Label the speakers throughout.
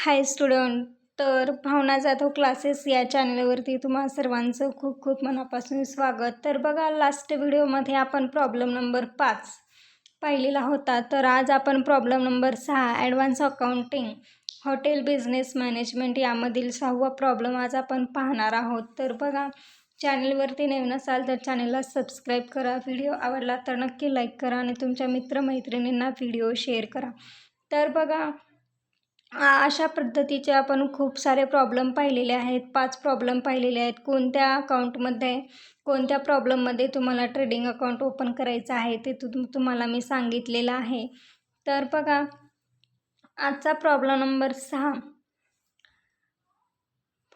Speaker 1: हाय student तर भावना Jadhav classes या चॅनलवरती तुम्हा सर्वांचं खूप खूप मनापासून स्वागत. तर बघा लास्ट व्हिडिओमध्ये आपण प्रॉब्लेम नंबर पाच पाहिलेला होता. तर आज आपण प्रॉब्लेम नंबर सहा advanced accounting hotel business management यामधील सहावा प्रॉब्लेम आज आपण पाहणार आहोत. तर बघा चॅनलवरती नवीन असाल तर चॅनलला सबस्क्राईब करा. व्हिडिओ आवडला तर नक्की लाईक करा आणि तुमच्या मित्रमैत्रिणींना व्हिडिओ शेअर करा. तर बघा अशा पद्धतीचे आपण खूप सारे प्रॉब्लेम पाहिलेले आहेत. पाच प्रॉब्लेम पाहिलेले आहेत. कोणत्या अकाउंटमध्ये कोणत्या प्रॉब्लेममध्ये तुम्हाला ट्रेडिंग अकाउंट ओपन करायचं आहे ते तु तुम्हाला मी सांगितलेलं आहे. तर बघा आजचा प्रॉब्लेम नंबर सहा.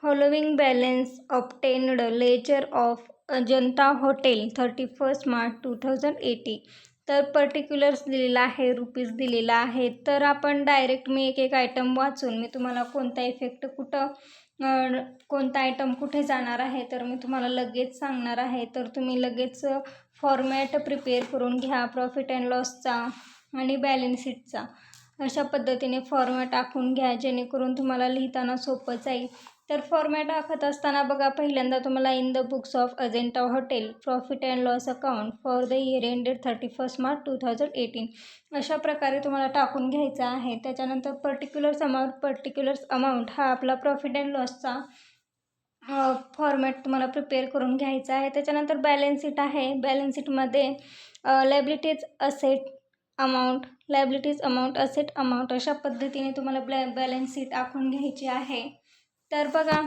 Speaker 1: Following balance obtained ledger of Ajanta hotel thirty first March two thousand eighty तर पर्टिक्युलर्स दिलेला आहे रुपीज दिलेला आहे. तर आपण डायरेक्ट मी एक एक आयटम वाचून मी तुम्हाला कोणता इफेक्ट कुठं कोणता आयटम कुठे जाणार आहे तर मी तुम्हाला लगेच सांगणार आहे. तर तुम्ही लगेच फॉर्मॅट प्रिपेअर करून घ्या प्रॉफिट अँड लॉसचा आणि बॅलन्स शीटचा अशा पद्धतीने फॉर्मॅट आखून घ्या जेणेकरून तुम्हाला लिहिताना सोपं जाईल. तर फॉर्मॅट आखत असताना बघा पहिल्यांदा तुम्हाला in the books of Ajanta hotel profit and loss account for the year ended thirty first March two thousand eighteen अशा प्रकारे तुम्हाला टाकून घ्यायचा आहे. त्याच्यानंतर पर्टिक्युलर्स अमाऊंट पर्टिक्युलर्स अमाऊंट हा आपला प्रॉफिट अँड लॉसचा फॉर्मॅट तुम्हाला प्रिपेअर करून घ्यायचा आहे. त्याच्यानंतर बॅलन्स शीट आहे. बॅलन्स शीटमध्ये liabilities asset amount liabilities amount asset amount अशा पद्धतीने तुम्हाला ब्लॅ बॅलन्स शीट आखून घ्यायची आहे. तर बघा.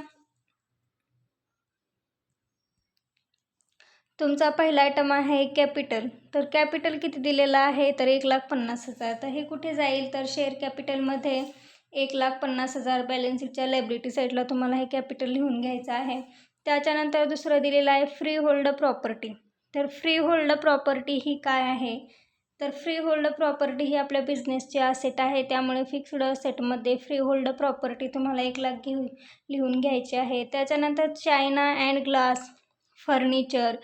Speaker 1: तुमचा पहिला आयटम आहे कॅपिटल तर कॅपिटल किती दिलेला आहे? तर एक लाख पन्नास हजार. तर हे कुठे जाईल? तर शेअर कॅपिटलमध्ये एक लाख पन्नास हजार बॅलन्स शीटच्या लायब्रिटी साईडला तुम्हाला हे कॅपिटल लिहून घ्यायचं आहे. त्याच्यानंतर दुसरं दिलेलं आहे फ्री होल्ड प्रॉपर्टी तर फ्री होल्ड प्रॉपर्टी ही काय आहे? तर फ्री होल्ड प्रॉपर्टी ही आपल्या बिझनेसची असेट आहे. त्यामुळे फिक्स्ड असेटमध्ये फ्री होल्ड प्रॉपर्टी तुम्हाला एक लाख घेऊ लिहून घ्यायची आहे. त्याच्यानंतर चायना अँड ग्लास फर्निचर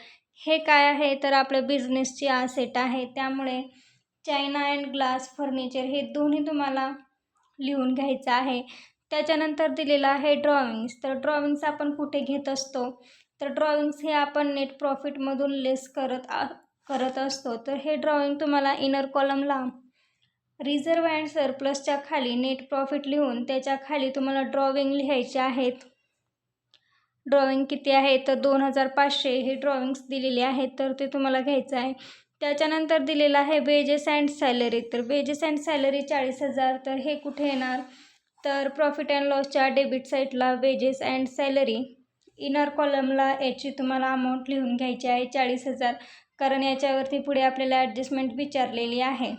Speaker 1: हे काय आहे? तर आपल्या बिझनेसची असेट आहे. त्यामुळे चायना अँड ग्लास फर्निचर हे दोन्ही तुम्हाला लिहून घ्यायचं आहे. त्याच्यानंतर दिलेलं आहे ड्रॉविंग्स तर ड्रॉविंग्स आपण कुठे घेत असतो? तर ड्रॉविंग्स हे आपण नेट प्रॉफिटमधून लेस करत करत असतो. तर हे ड्रॉइंग तुम्हाला इनर कॉलमला रिझर्व अँड सरप्लसच्या खाली नेट प्रॉफिट लिहून त्याच्याखाली तुम्हाला ड्रॉविंग लिहायचे आहेत. ड्रॉइंग किती आहे? तर दोन हजार पाचशे. हे ड्रॉइंग्स दिलेले आहेत तर ते तुम्हाला घ्यायचं आहे. त्याच्यानंतर दिलेलं आहे वेजेस अँड सॅलरी तर वेजेस अँड सॅलरी चाळीस हजार. तर हे कुठे येणार? तर प्रॉफिट अँड लॉसच्या डेबिट साईटला वेजेस अँड सॅलरी इनर कॉलमला याची तुम्हाला अमाऊंट लिहून घ्यायची आहे चाळीस हजार. कारण याच्यावरती पुढे आपल्याला ॲडजस्टमेंट विचारलेली आहे.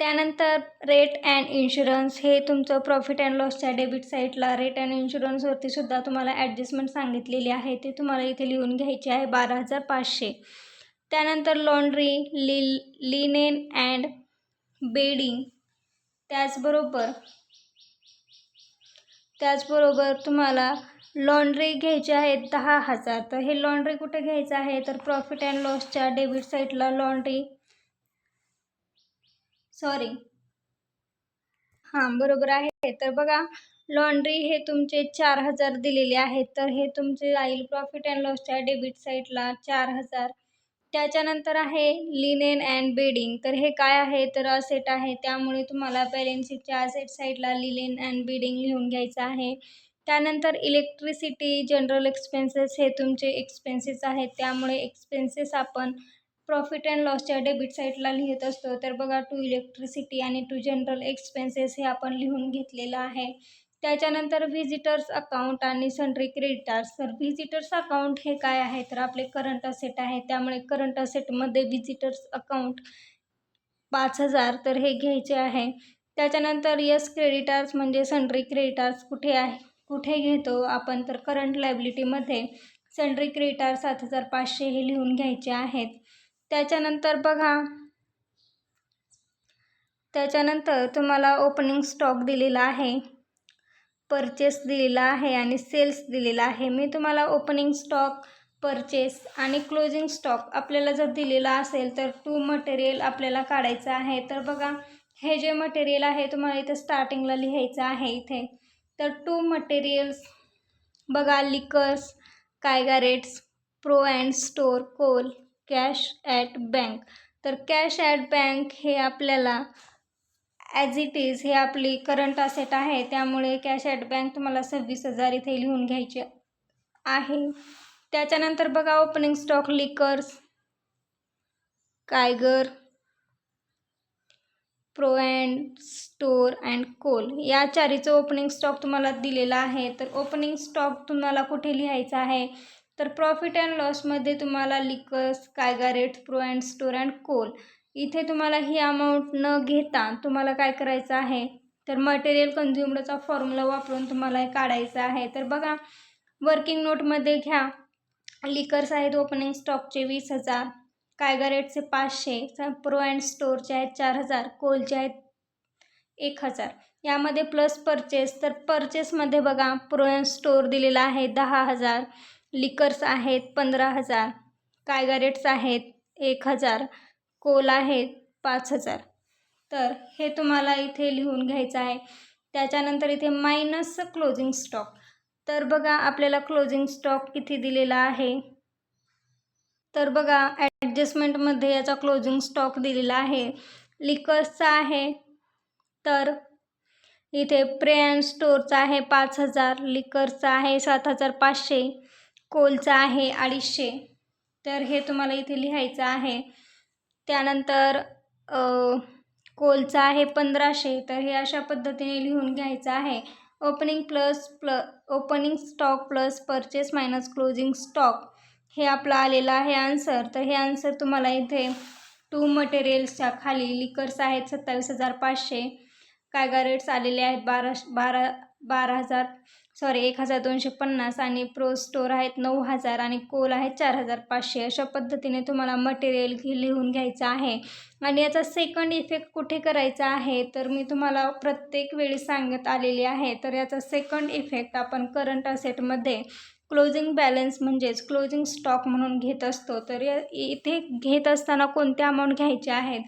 Speaker 1: त्यानंतर रेट अँड इन्शुरन्स हे तुमचं प्रॉफिट अँड लॉसच्या डेबिट साईटला रेट अँड इन्शुरन्सवरती सुद्धा तुम्हाला ॲडजस्टमेंट सांगितलेली आहे. ते तुम्हाला इथे लिहून घ्यायचे आहे बारा हजार पाचशे. त्यानंतर लॉन्ड्री लि लिनेन अँड बेडिंग त्याचबरोबर त्याचबरोबर तुम्हाला लॉन्ड्री घ्यायची आहे दहा हजार. तर हे लॉन्ड्री कुठे घ्यायचं आहे? तर प्रॉफिट अँड लॉसच्या डेबिट साईटला लॉन्ड्री. सॉरी. हां बरोबर आहे. तर बघा लॉन्ड्री हे तुमचे चार हजार दिलेले आहेत तर हे तुमचे जाईल प्रॉफिट अँड लॉसच्या डेबिट साईटला चार हजार. त्याच्यानंतर आहे लिनेन अँड बेडिंग. तर हे काय आहे? तर असेट आहे. त्यामुळे तुम्हाला बॅलेन्स शीटच्या असेट साईडला लिनेन अँड बेडिंग लिहून घ्यायचं आहे. त्यानंतर इलेक्ट्रिसिटी जनरल एक्सपेन्सेस हे तुमचे एक्सपेन्सेस आहेत. त्यामुळे एक्सपेन्सेस आपण प्रॉफिट अँड लॉसच्या डेबिट साईडला लिहित असतो. तर बघा टू इलेक्ट्रिसिटी आणि टू जनरल एक्सपेन्सेस हे आपण लिहून घेतलेलं आहे. त्याच्यानंतर व्हिजिटर्स अकाउंट आणि सन्ड्री क्रेडिटार्स तर व्हिजिटर्स अकाउंट हे काय आहे? तर आपले करंट असेट आहे. त्यामुळे करंट असेटमध्ये व्हिजिटर्स अकाउंट पाच हजार तर हे घ्यायचे आहे. त्याच्यानंतर यस क्रेडिटार्स म्हणजे सन्ड्री क्रेडिटार्स कुठे आहे? कुठे घेतो? आपण तर करंट लायबिलिटीमध्ये सन्ड्री क्रेडिटार सात हजार पाचशे हे लिहून घ्यायचे आहेत. त्याच्यानंतर बघा. त्याच्यानंतर तुम्हाला ओपनिंग स्टॉक दिलेला आहे. परचेस दिलेला आहे आणि सेल्स दिलेला आहे. मी तुम्हाला ओपनिंग स्टॉक परचेस आणि क्लोजिंग स्टॉक आपल्याला जर दिलेला असेल तर टू मटेरियल आपल्याला काढायचं आहे. तर बघा हे जे मटेरियल आहे तुम्हाला इथं स्टार्टिंगला लिहायचं आहे इथे. तर टू मटेरियल्स बघा liquors cigarettes pro and store coal cash at bank तर कॅश ॲट बँक हे आपल्याला ॲज इट इज हे आपली करंट असेट आहे. त्यामुळे कॅश ॲट बँक तुम्हाला सव्वीस हजार इथे लिहून घ्यायचे आहे. त्याच्यानंतर बघा opening stock liquors cigar pro and store and coal या चारीचं ओपनिंग स्टॉक तुम्हाला दिलेला आहे. तर ओपनिंग स्टॉक तुम्हाला कुठे लिहायचा आहे? तर प्रॉफिट अँड लॉसमध्ये तुम्हाला liquors cigarette pro and store and coal इथे तुम्हाला ही अमाऊंट न घेता तुम्हाला काय करायचं आहे? तर मटेरियल कन्झ्युमरचा फॉर्म्युला वापरून तुम्हाला हे काढायचं आहे. तर बघा वर्किंग नोटमध्ये घ्या. लिकर्स आहेत ओपनिंग स्टॉकचे वीस हजार. कायगा रेटचे पाचशे प्रो अँड स्टोरचे आहेत चार हजार कोलचे आहेत एक हजार. यामध्ये प्लस परचेस तर परचेसमध्ये बघा प्रो अँड स्टोर दिलेला आहे दहा हजार लिकर्स आहेत पंधरा हजार कायगारेट्स आहेत एक हजार कोल आहेत पाच हजार. तर हे तुम्हाला इथे लिहून घ्यायचं आहे. त्याच्यानंतर इथे मायनस क्लोजिंग स्टॉक. तर बघा आपल्याला क्लोजिंग स्टॉक किती दिलेला आहे? तर बघा ॲडजस्टमेंटमध्ये याचा क्लोजिंग स्टॉक दिलेला आहे. लिकर्सचा आहे. तर इथे प्रे अँड स्टोरचा आहे पाच हजार लिकर्सचा आहे सात हजार पाचशे कोलचा आहे अडीचशे. तर हे तुम्हाला इथे लिहायचं आहे. त्यानंतर कोलचा आहे पंधराशे. तर हे अशा पद्धतीने लिहून घ्यायचं आहे. ओपनिंग प्लस प्ल opening stock plus purchase minus closing stock हे आपलं आलेलं आहे आन्सर तर हे आन्सर तुम्हाला इथे टू मटेरियल्सच्या खाली लिकर्स आहेत सत्तावीस हजार पाचशे. कायगा रेट्स आलेले आहेत? बारा बारा बारा हजार सॉरी एक हजार दोनशे पन्नास आणि प्रो स्टोर आहेत नऊ हजार आणि कोल आहेत चार हजार पाचशे. अशा पद्धतीने तुम्हाला मटेरियल लिहून घ्यायचं आहे. आणि याचा सेकंड इफेक्ट कुठे करायचा आहे? तर मी तुम्हाला प्रत्येक वेळी सांगत आलेली आहे. तर याचा सेकंड इफेक्ट आपण करंट असेटमध्ये क्लोजिंग बॅलन्स म्हणजेच क्लोजिंग स्टॉक म्हणून घेत असतो. तर इथे घेत असताना कोणत्या अमाऊंट घ्यायच्या आहेत?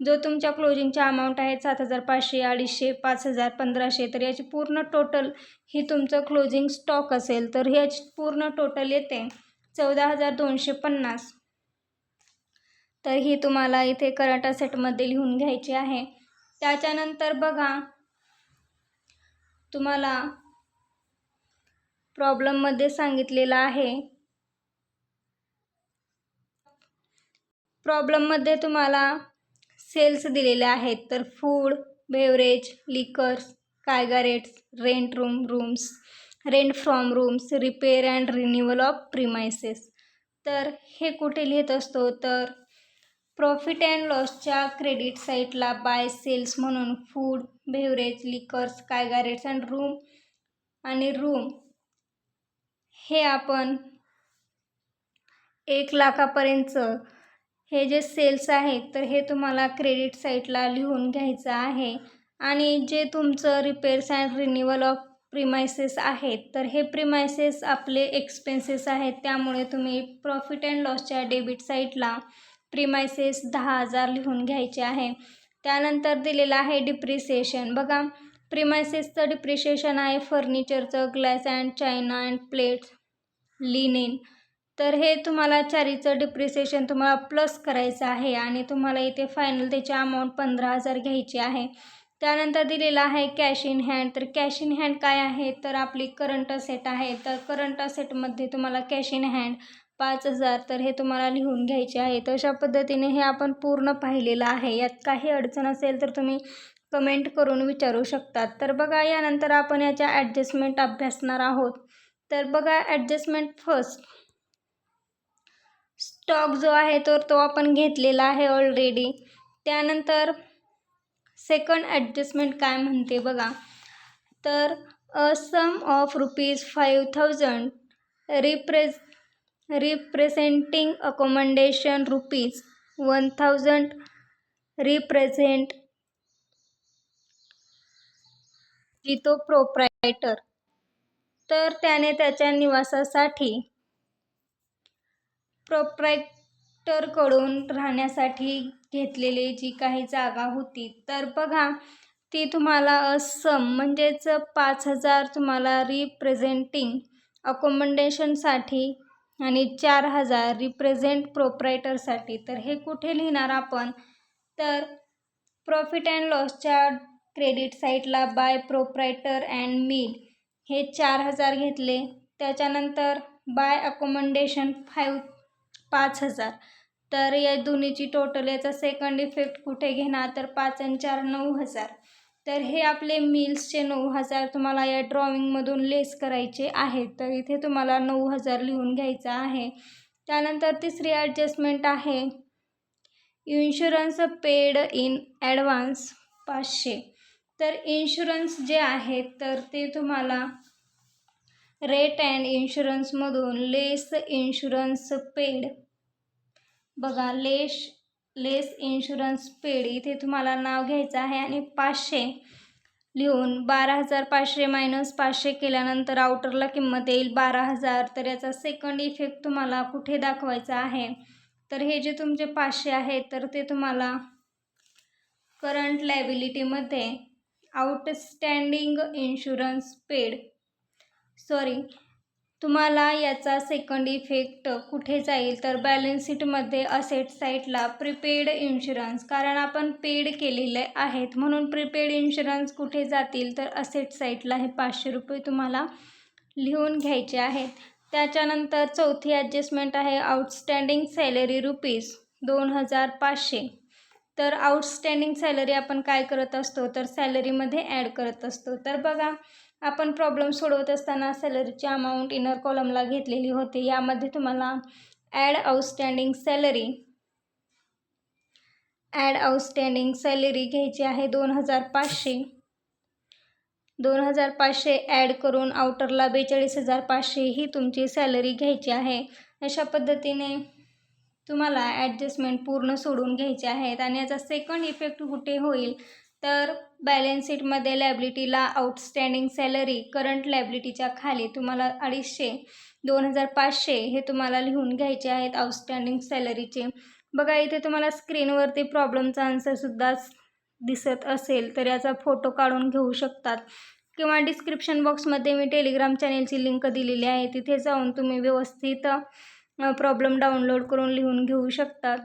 Speaker 1: जो तुमच्या क्लोजिंगच्या अमाऊंट आहेत सात हजार पाचशे अडीचशे पाच हजार पंधराशे तर याची पूर्ण टोटल ही तुमचं क्लोजिंग स्टॉक असेल. तर याची पूर्ण टोटल येते चौदा हजार दोनशे पन्नास. तर ही तुम्हाला इथे करंट असेटमध्ये लिहून घ्यायची आहे. त्याच्यानंतर बघा तुम्हाला प्रॉब्लेममध्ये सांगितलेलं आहे. प्रॉब्लेममध्ये तुम्हाला सेल्स दिलेले आहेत. तर food beverage liquors cigarettes rent room rooms rent from rooms repair and renewal of premises तर हे कुठे लिहित असतो? तर प्रॉफिट अँड लॉसच्या क्रेडिट साईटला बाय सेल्स म्हणून food beverage liquors cigarettes and room आणि रूम हे आपण एक लाखापर्यंत हे जे सेल्स आहेत तर हे तुम्हाला क्रेडिट साईटला लिहून घ्यायचं आहे. आणि जे तुमचं repairs and renewal of premises आहेत तर हे प्रिमायसेस आपले एक्सपेन्सेस आहेत. त्यामुळे तुम्ही प्रॉफिट अँड लॉसच्या डेबिट साईटला प्रिमायसेस दहा हजार लिहून घ्यायचे आहे. त्यानंतर दिलेलं आहे डिप्रिसिएशन बघा प्रिमायसेसचं डिप्रिशिएशन आहे फर्निचरचं glass and china and plates linen तर हे तुम्हाला चारीचं डिप्रिसिएशन तुम्हाला प्लस करायचं आहे आणि तुम्हाला इथे फायनल त्याची अमाऊंट पंधरा हजार घ्यायची आहे. त्यानंतर दिलेलं आहे कॅश इन हँड तर कॅश इन हँड काय आहे? तर आपली करंट असेट आहे. तर करंट असेटमध्ये तुम्हाला कॅश इन हँड पाच हजार. तर हे तुम्हाला लिहून घ्यायचे आहे. तर अशा पद्धतीने हे आपण पूर्ण पाहिलेलं आहे. यात काही अडचण असेल तर तुम्ही कमेंट करून विचारू शकतात. तर बघा यानंतर आपण याच्या ॲडजस्टमेंट अभ्यासणार आहोत. तर बघा ॲडजस्टमेंट फर्स्ट स्टॉक जो आहे तर तो आपण घेतलेला आहे ऑलरेडी त्यानंतर सेकंड ॲडजस्टमेंट काय म्हणते बघा? तर a sum of rupees five thousand रिप्रेज representing accommodation rupees one thousand represent तो प्रोप्रायटर तर त्याने त्याच्या निवासासाठी प्रोप्रायटरकडून राहण्यासाठी घेतलेली जी काही जागा होती तर बघा ती तुम्हाला असम म्हणजेच पाच हजार तुम्हाला रिप्रेझेंटिंग अकोमोडेशनसाठी आणि चार हजार रिप्रेझेंट प्रोप्रायटरसाठी तर हे कुठे लिहिणार आपण? तर प्रॉफिट अँड लॉसच्या क्रेडिट साईटला बाय प्रोप्रायटर अँड मील हे चार हजार घेतले. त्याच्यानंतर बाय अकोमोडेशन फाईव्ह पाच हजार. तर या दोन्हीची टोटल याचा सेकंड इफेक्ट कुठे घेणार? तर पाच आणि चार नऊ हजार. तर हे आपले मिल्सचे नऊ हजार तुम्हाला या ड्रॉइंगमधून लेस करायचे आहेत. तर इथे तुम्हाला नऊ हजार लिहून घ्यायचं आहे. त्यानंतर तिसरी ॲडजस्टमेंट आहे. इन्शुरन्स पेड इन ॲडव्हान्स पाचशे. तर इन्शुरन्स जे आहेत तर ते तुम्हाला रेट अँड इन्शुरन्समधून लेस इन्शुरन्स पेड बघा लेस लेस इन्शुरन्स पेड इथे तुम्हाला नाव घ्यायचं आहे आणि पाचशे लिहून बारा हजार पाचशे मायनस पाचशे केल्यानंतर आउटरला किंमत येईल बारा हजार तर याचा सेकंड इफेक्ट तुम्हाला कुठे दाखवायचा आहे? तर हे जे तुमचे पाचशे आहेत तर ते तुम्हाला करंट लायबिलिटीमध्ये आउटस्टँडिंग इन्शुरन्स पेड सॉरी तुम्हाला याचा सेकंड इफेक्ट कुठे जाईल? तर बॅलन्स शीटमध्ये असेट साईटला प्रिपेड इन्शुरन्स कारण आपण पेड केलेले आहेत. म्हणून प्रिपेड इन्शुरन्स कुठे जातील? तर असेट साईटला हे पाचशे रुपये तुम्हाला लिहून घ्यायचे आहेत. त्याच्यानंतर चौथी ॲडजस्टमेंट आहे आउटस्टँडिंग सॅलरी रुपीज दोन हजार पाचशे. तर आउटस्टँडिंग सॅलरी आपण काय करत असतो? तर सॅलरीमध्ये ॲड करत असतो. तर बघा आपण प्रॉब्लेम सोडवत असताना सॅलरीची अमाऊंट इनर कॉलमला घेतलेली होती. यामध्ये तुम्हाला add outstanding salary add outstanding salary घ्यायची आहे दोन हजार पाचशे. दोन हजार पाचशे ॲड करून आउटरला बेचाळीस हजार पाचशे ही तुमची सॅलरी घ्यायची आहे. अशा पद्धतीने तुम्हाला ॲडजस्टमेंट पूर्ण सोडून घ्यायचे आहेत आणि याचा सेकंड इफेक्ट कुठे होईल? तर बॅलन्स शीटमध्ये लॅबिलिटीला आउटस्टँडिंग सॅलरी करंट लॅबिलिटीच्या खाली तुम्हाला अडीचशे दोन हजार पाचशे हे तुम्हाला लिहून घ्यायचे आहेत आउटस्टँडिंग सॅलरीचे बघा इथे तुम्हाला स्क्रीनवरती प्रॉब्लेमचा आन्सरसुद्धा दिसत असेल तर याचा फोटो काढून घेऊ शकतात. किंवा डिस्क्रिप्शन बॉक्समध्ये मी टेलिग्राम चॅनेलची लिंक दिलेली आहे तिथे जाऊन तुम्ही व्यवस्थित प्रॉब्लेम डाउनलोड करून लिहून घेऊ शकतात.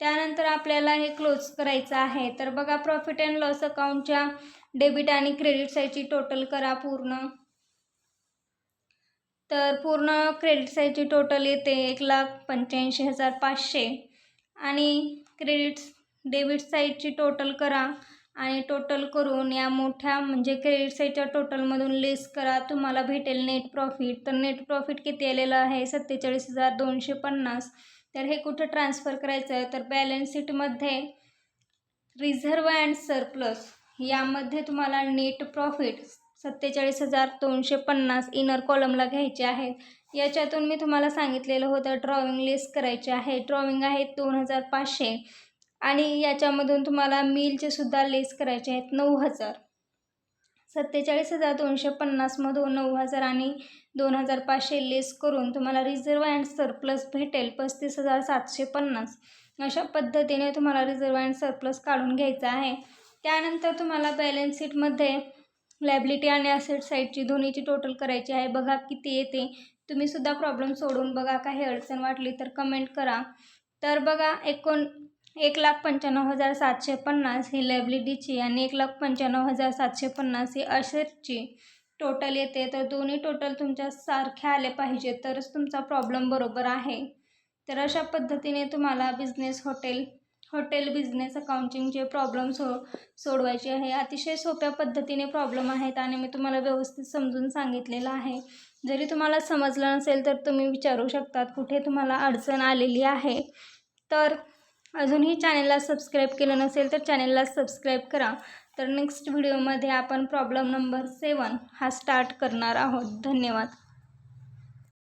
Speaker 1: त्यानंतर आपल्याला हे क्लोज करायचं आहे. तर बघा प्रॉफिट अँड लॉस अकाउंटच्या डेबिट आणि क्रेडिट साईडची टोटल करा पूर्ण. तर पूर्ण क्रेडिट साईडची टोटल येते एक लाख पंच्याऐंशी हजार पाचशे. आणि क्रेडिट डेबिट साईडची टोटल करा. आणि टोटल करून या मोठ्या म्हणजे क्रेडिट साईडच्या टोटलमधून लेस करा. तुम्हाला भेटेल नेट प्रॉफिट तर नेट प्रॉफिट किती आलेलं आहे? सत्तेचाळीस हजार दोनशे पन्नास. तर हे कुठं ट्रान्सफर करायचं आहे? तर बॅलन्स शीटमध्ये रिझर्व अँड सरप्लस यामध्ये तुम्हाला नेट प्रॉफिट सत्तेचाळीस हजार दोनशे पन्नास इनर कॉलमला घ्यायचे आहेत. याच्यातून मी तुम्हाला सांगितलेलं होतं ड्रॉइंग लिस्ट करायचे आहे. ड्रॉइंग आहे दोन हजार पाचशे. आणि याच्यामधून तुम्हाला मिलचेसुद्धा लेस करायचे आहेत नऊ हजार. सत्तेचाळीस हजार दोनशे पन्नासमधून नऊ हजार आणि दोन हजार पाचशे लेस करून तुम्हाला रिझर्व अँड सरप्लस भेटेल पस्तीस हजार सातशे पन्नास. अशा पद्धतीने तुम्हाला रिझर्व अँड सरप्लस काढून घ्यायचा आहे. त्यानंतर तुम्हाला बॅलन्स शीटमध्ये लॅबिलिटी आणि असेट साईडची दोन्हीची टोटल करायची आहे. बघा किती येते. तुम्हीसुद्धा प्रॉब्लेम सोडून बघा. काही अडचण वाटली तर कमेंट करा. तर बघा एकोण एक लाख पंच्याण्णव हजार सातशे पन्नास ही लॅबिलिटीची आणि एक लाख पंच्याण्णव हजार सातशे पन्नास ही असेटची टोटल येते. तर दोन्ही टोटल तुमच्या सारख्या आले पाहिजे तरच तुमचा प्रॉब्लेम बरोबर आहे. तर अशा पद्धतीने तुम्हाला बिझनेस हॉटेल हॉटेल बिझनेस अकाउंटिंगचे प्रॉब्लेम सो सोडवायचे आहे. अतिशय सोप्या पद्धतीने प्रॉब्लेम आहेत आणि मी तुम्हाला व्यवस्थित समजून सांगितलेलं आहे. जरी तुम्हाला समजलं नसेल तर तुम्ही विचारू शकतात कुठे तुम्हाला अडचण आलेली आहे. तर अजूनही चॅनेलला सबस्क्राईब केलं नसेल तर चॅनेलला सबस्क्राईब करा. तर नेक्स्ट व्हिडिओमध्ये आपण प्रॉब्लेम नंबर सेवन हा स्टार्ट करणार आहोत. धन्यवाद.